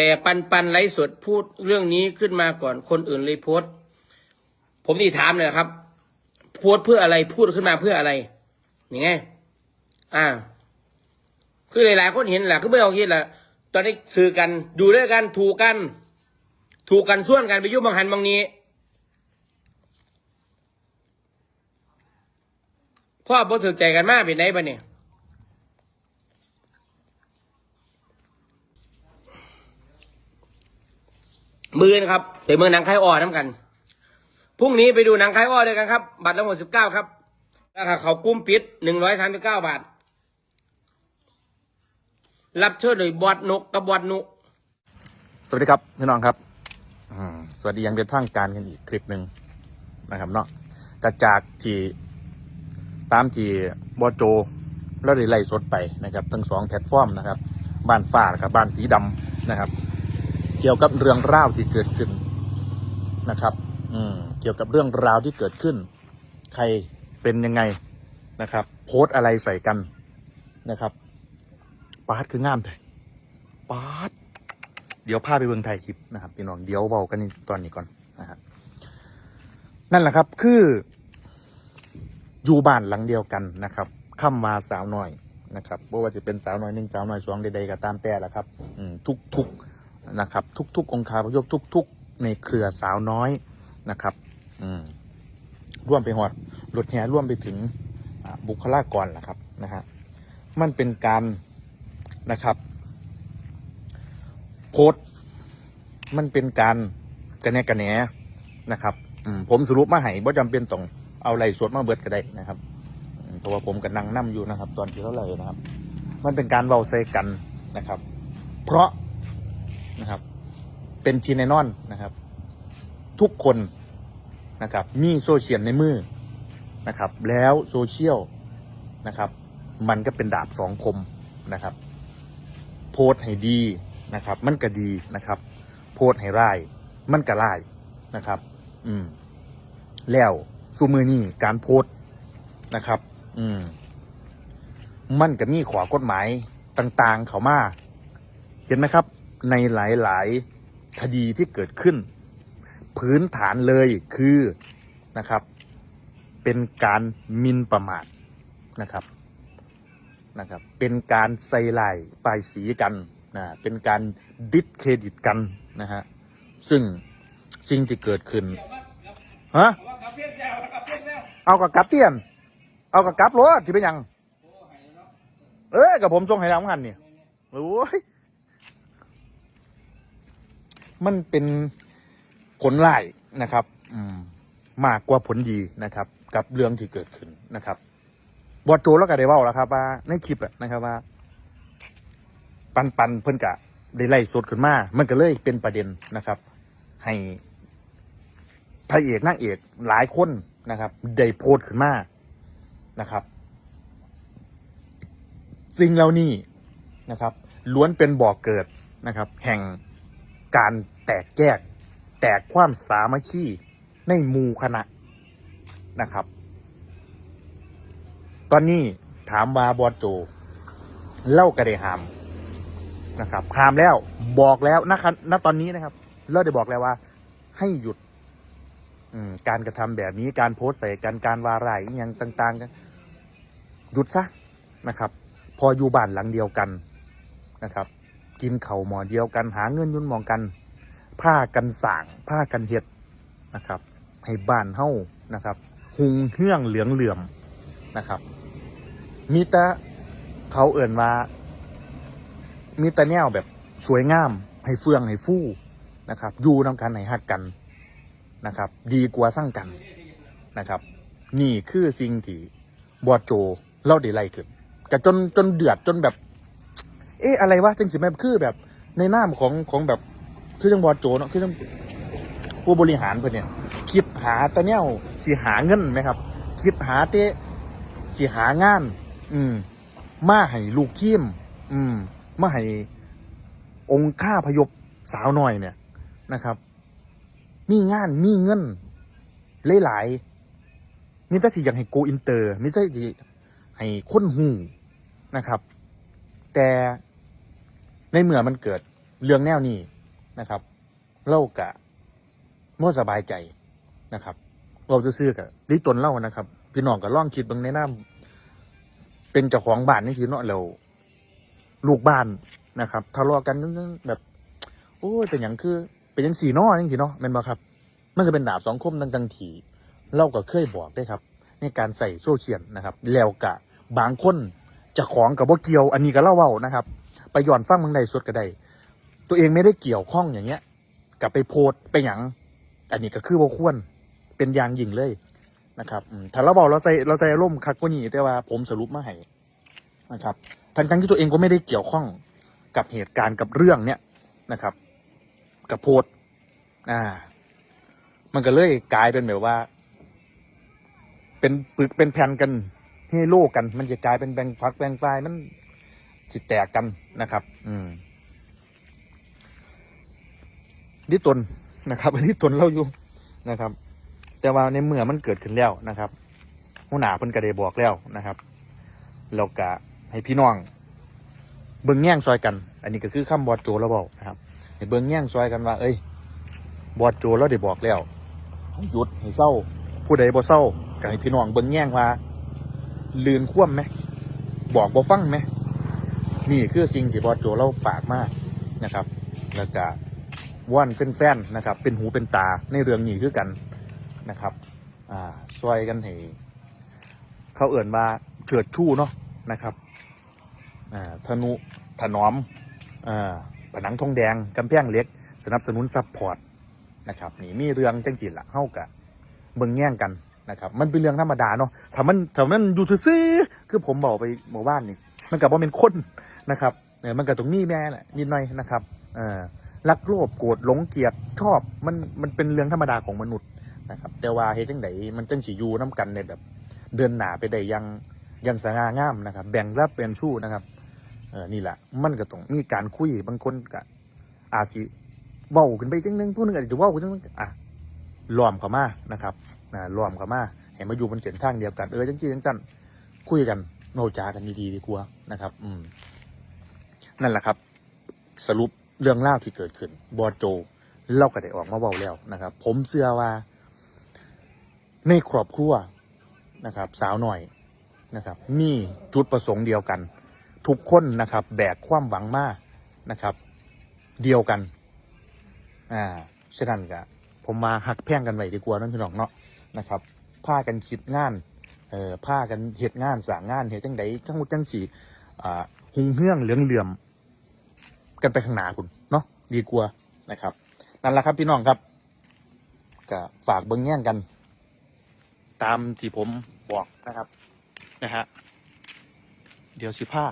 แต่ปันปันไลฟ์สดพูดเรื่องนี้ขึ้นมาก่อนคนอื่นเลยโพสผมนี่ถามเลยนะครับ โพสเพื่ออะไรพูดขึ้นมาเพื่ออะไรอยังไงอ่า คือหลายๆคนเห็นแหละคือไม่ต้องคิดแหละตอนนี้คือกันอยู่ด้วยกันถูกกัน ถูกกันส่วนกันไปยุ่งบางหันบางนี้พ่อบ่ถือใจกันมากเป็นไหนปเนี่ย มือนะครับไปเมืองหนังคายอ้อน้ำกันพรุ่งนี้ไปดูหนังคายอ้อด้วยกันครับ บัตรละหมดสิบเก้าครับราคาเขากุ้มปิดหนึ่งร้อยสามสิบเก้าบาท รับเชิญโดยบอดนกกับบอดนุสวัสดีครับพี่น้องครับอืมสวัสดียังเป็นทางการกันอีกคลิปหนึ่งนะครับเนาะกระจากที่ตามที่บอโจแล้วได้ไล่สดไปนะครับ ทั้งสองแพลตฟอร์มนะครับ บ้านฟ้ากับบ้านสีดำนะครับ เกี่ยวกับเรื่องราวที่เกิดขึ้นนะครับ อืมเกี่ยวกับเรื่องราวที่เกิดขึ้น ใครเป็นยังไงนะครับ โพสอะไรใส่กันนะครับปาดคืองามเลยปาดเดี๋ยวพาไปเบืองไทยคลิปนะครับพี่น้องเดี๋ยวเบากันตอนนี้ก่อนนะครับนั่นแหละครับคืออยู่บ้านหลังเดียวกันนะครับคำว่าสาวน้อยนะครับไม่ว่าจะเป็นสาวน้อยหนึ่งสาวน้อยสองใดๆก็ตามแต่แหละครับ อืมทุกๆ นะครับ ทุก ๆ องคาพยพทุก ๆ ในเครือสาวน้อยนะครับ อืมร่วมไปหอดรถแห่ร่วมไปถึงบุคลากรแหละครับนะฮะมันเป็นการนะครับ โพสมันเป็นการกระแนกระแหนนะครับอืมผมสรุปมาให้บ่จำเป็นต้องเอาไหลสวดมาเบิดก็ได้นะครับเพราะว่าผมกับนั่งนั่อยู่นะครับ ตอนที่เขาไหลนะครับ มันเป็นการเว้าใส่กันนะครับ เพราะ นะครับ เป็นชีแนนอนนะครับ ทุกคนนะครับ มีโซเชียลในมือนะครับ แล้วโซเชียลนะครับ มันก็เป็นดาบสองคมนะครับ โพสให้ดีนะครับ มันก็ดีนะครับ โพสให้ร้าย มันก็ร้ายนะครับ อืม แล้วซูมือนี่การโพสนะครับ อืม มันก็มีขวากฎหมายต่าง ๆ เขามา เห็นไหมครับ ในหลายๆคดีที่เกิดขึ้น พื้นฐานเลยคือนะครับ เป็นการมินประมาทนะครับนะครับ เป็นการใส่ลายป้ายสีกันนะเป็นการดิสเครดิตกันนะฮะซึ่งสิ่งที่เกิดขึ้นฮะเอากับกับเตียน เอากับกับรถที่เป็นยัง เอ้ยกับผมส่งให้น้ำกันเนี่ยโอ้ย มันเป็นผลร้ายนะครับมากกว่าผลดีนะครับ กับเรื่องที่เกิดขึ้นนะครับบอดโจแล้วก็ได้ว่าแล้วครับ ว่าในคลิปนะครับว่า ปันปันเพิ่นกะได้ไล่สดขึ้นมา มันก็เลยเป็นประเด็นนะครับ ให้พระเอกนางเอกหลายคนนะครับได้โพสขึ้นมานะครับสิ่งเหล่านี้นะครับ ล้วนเป็นบ่อกเกิดนะครับ แห่ง การแตกแยก แตกความสามัคคีในหมู่คณะนะครับ ตอนนี้ถามว่าบอโจเล่ากระเดหามนะครับหามแล้วบอกแล้วนะครับณตอนนี้นะครับเราได้บอกแล้วว่า ให้หยุดการกระทำแบบนี้การโพสต์ใส่กันการวาไรอย่างต่างๆกันหยุดซะนะครับ พออยู่บ้านหลังเดียวกันนะครับ กินเข่าหมอเดียวกันหาเงินยุ่นหมองกันผ้ากันสางผ้ากันเห็ดนะครับ ให้บ้านเฮ้านะครับ หุงเฮื่องเหลืองเหลื่อมนะครับ มีแต่เขาเอ่นว่ามีแต่แนวแบบสวยงาม ให้เฟื่องให้ฟู่นะครับอยู่นำกันให้หักกันนะครับ ดีกว่าสร้างกันนะครับ นี่คือสิ่งที่บอดโจเล่าได้ไล่ขึ้นกะจนจนเดือดจนแบบ เอ๊ะอะไรวะจังสิแม่คือแบบในน้ามของของแบบคือจังบอดโจเนาะคือจังผู้บริหารเพิ่นเนี่ยคิดหาแตะแนวสิหาเงินไหมครับ คิดหาเตะสิหางาน อืม มาให้ลูกทีมอืม มาให้องค์ข้าพยพสาวหน่อยเนี่ยนะครับ มีงานมีเงินหลายๆมีแต่สิอยากให้โกอินเตอร์มีแต่สิให้คนหูนะครับ แต่ ในเมื่อมันเกิดเรื่องแนวนี้นะครับเล่ากะมั่สบายใจนะครับเราจะซื้อกับลิตนเล่านะครับ พี่น้องก็ล่องคิดบางในน้ำเป็นเจ้าของบ้านนี่คือเนาะเราลูกบ้านนะครับทะเลาะกันนั่นแบบโอ้ยเป็นอย่างคือ เป็นอย่างสี่นออย่างสีเนาะแม่นบ่ครับมันก็เป็นดาบสองคมดังๆทีเราก็เคยบอกได้ครับ ในการใส่โซเชียลนะครับ แล้วกะบางคนจะของกับว่าเกียว อันนี้ก็เล่าเว้านะครับ ไปย้อนฟังเมืองใดสุดก็ได้ ตัวเองไม่ได้เกี่ยวข้องอย่างเงี้ยกลับไปโพสไปหยังอันนี้ก็คือว่าควรเป็นอย่างยิ่งเลยนะครับถ้าเราบอกเราใส่เราใส่อารมณ์คักกว่านี้แต่ว่าผมสรุปมาให้นะครับทั้งทั้งที่ตัวเองก็ไม่ได้เกี่ยวข้องกับเหตุการณ์กับเรื่องเนี้ยนะครับ กับโพสอ่า มันก็เลยกลายเป็นแบบว่า เป็นปึกเป็นแผ่นกันเฮโลกัน มันจะกลายเป็นแบ่งฝักแบ่งฝ่ายมัน สิแตกกันนะครับ อืมที่ตนนะครับที่ตนเราอยู่นะครับ แต่ว่าในเมื่อมันเกิดขึ้นแล้วนะครับหัวหน้าเพิ่นก็ได้บอกแล้วนะครับเรากะให้พี่น้อง เบิ่งแง่งซอยกัน อันนี้ก็คือคำบอดโจเราบอกนะครับให้เบิ่งแง่งซอยกันว่า เอ้ย บอดโจเราได้บอกแล้วหยุดให้เศร้า ผู้ใดบ่เศร้าก็ให้พี่น้องเบิ่งแง่งว่า ลืนคว่ำไหมบอกบ่ฟังไหม นี่คือสิ่งที่บอดโจเราฝากมากนะครับ แล้วก็ว่านแฟนๆนะครับ เป็นหูเป็นตาในเรื่องนี้คือกันนะครับ อ่าซอยกันให้เขาเอื่นว่าเฉิดชู่เนาะนะครับ อ่าธนุถนอมอ่าผนังทองแดงกำแพงเล็ก สนับสนุนซัพพอร์ตนะครับนี่มีเรื่องจังจีละเข้ากะเบิ่งแง่งกันนะครับมันเป็นเรื่องธรรมดาเนาะถ้ามันถ้ามันอยู่ซื่อคือผมบอกไปหมู่บ้านนี่มันกับว่าเป็นคน นะครับเออมันกับตรงนี้แม่แหละนิดหน่อยนะครับเออรักโลภโกรธหลงเกลียดชอบมันมันเป็นเรื่องธรรมดาของมนุษย์นะครับ แต่ว่าเฮ็ดจังไดมันจังสิอยู่น้กันในแบบ เดินหนาไปได้ยังยังสง่างามนะครับ แบ่งรับเป็นชู้นะครับเออนี่แหละมันก็ต้องมีการคุยบางคนก็อาจสิเว้าขึ้นไปจังหนึงผู้หนึงอาจจะเว้าขึ้นจังหนึงอะล้อมเข้ามานะครับอ่าล้อมเข้ามาให้มาอยู่บนเส้นทางเดียวกันเออจังซี่จังซั่นคุยกันโนจากันดีๆดีกว่านะครับ อืม นั่นแหละครับ สรุปเรื่องเล่าวที่เกิดขึ้นบอโจเล่าก็ได้ออกมาเว้าแล้วนะครับ ผมเชื่อว่า ในครอบครัวนะครับ สาวหน่อยนะครับ มีจุดประสงค์เดียวกัน ทุกคนนะครับ แบกความหวังมานะครับ เดียวกัน อ่าฉะนั้นก็ผมมาหักแพ่งกันไว้ดีกว่านั่นพี่น้องเนาะนะครับพากันคิดงานเอ่อพากันเหตุงานสางงานเหตุจังใดจังหวจังสีอ่าหุงเฮืองเหลืองเหลื่อม กันไปข้างหน้าคุณเนาะดีกว่านะครับ นั่นแหละครับพี่น้องครับก็ฝากเบิ้งแง่งกัน ตามที่ผมบอกนะครับนะฮะเดี๋ยวสิผ้า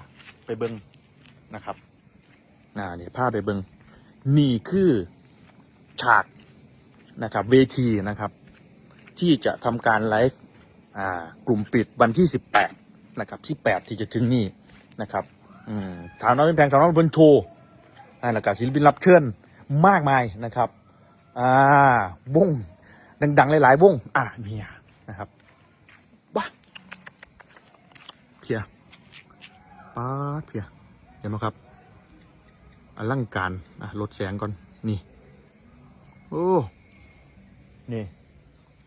ไปเบิงนะครับอ่าเดี๋ยผ้าไปเบิงนี่คือฉากนะครับ เวทีนะครับ ที่จะทำการไลฟ์อ่ากลุ่มปิดวันที่สิบแปดนะครับที่แปดที่จะถึงนี่นะครับ อืมถามน้องเป็นแพงสาวน้องเป็นโชว์ แล้วก็ศิลปินรับเชิญมากมายนะครับอ่าวงดังๆ หลาย ๆ วงอ่าเนี่ยนะครับว้าเพียป๊าดเพียเห็นไหมครับอลังการอะลดแสงก่อนนี่โอ้นี่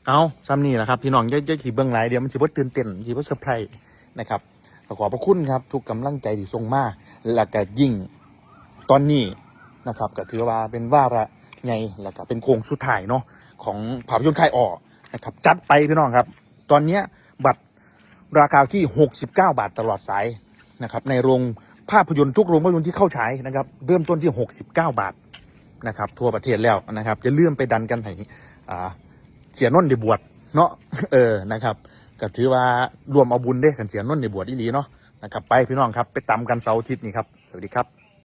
เอาซ้ำนี่แหละครับพี่น้องจะจะขี่เบื้องหลายเดี๋ยวมันถือว่าตื่นเต้นถือว่าเซอร์ไพรส์นะครับขอขอบพระคุณครับ ทุกกำลังใจที่ส่งมาและก็ยิ่ง ตอนนี้นะครับก็ถือว่าเป็นว่าระไงแล้วก็เป็นโค้งสุดท้ายเนาะของภาพยนตร์ค่ายออนะครับจัดไปพี่น้องครับ ตอนเนี้ยบัตรราคาที่ 69 บาทตลอดสายนะครับในโรงภาพยนตร์ทุกโรงภาพยนตร์ที่เข้าฉายนะครับเริ่มต้นที่ 69 บาทนะครับทั่วประเทศแล้วนะครับจะเลื่อมไปดันกันให้อ่าเสียน้นท์ได้บวชเนาะเออนะครับก็ถือว่ารวมเอาบุญเด้กันเสียน้นท์ได้บวชอีหลีเนาะนะครับไปพี่น้องครับไปตามกันเสาร์อาทิตย์นี้ครับ สวัสดีครับ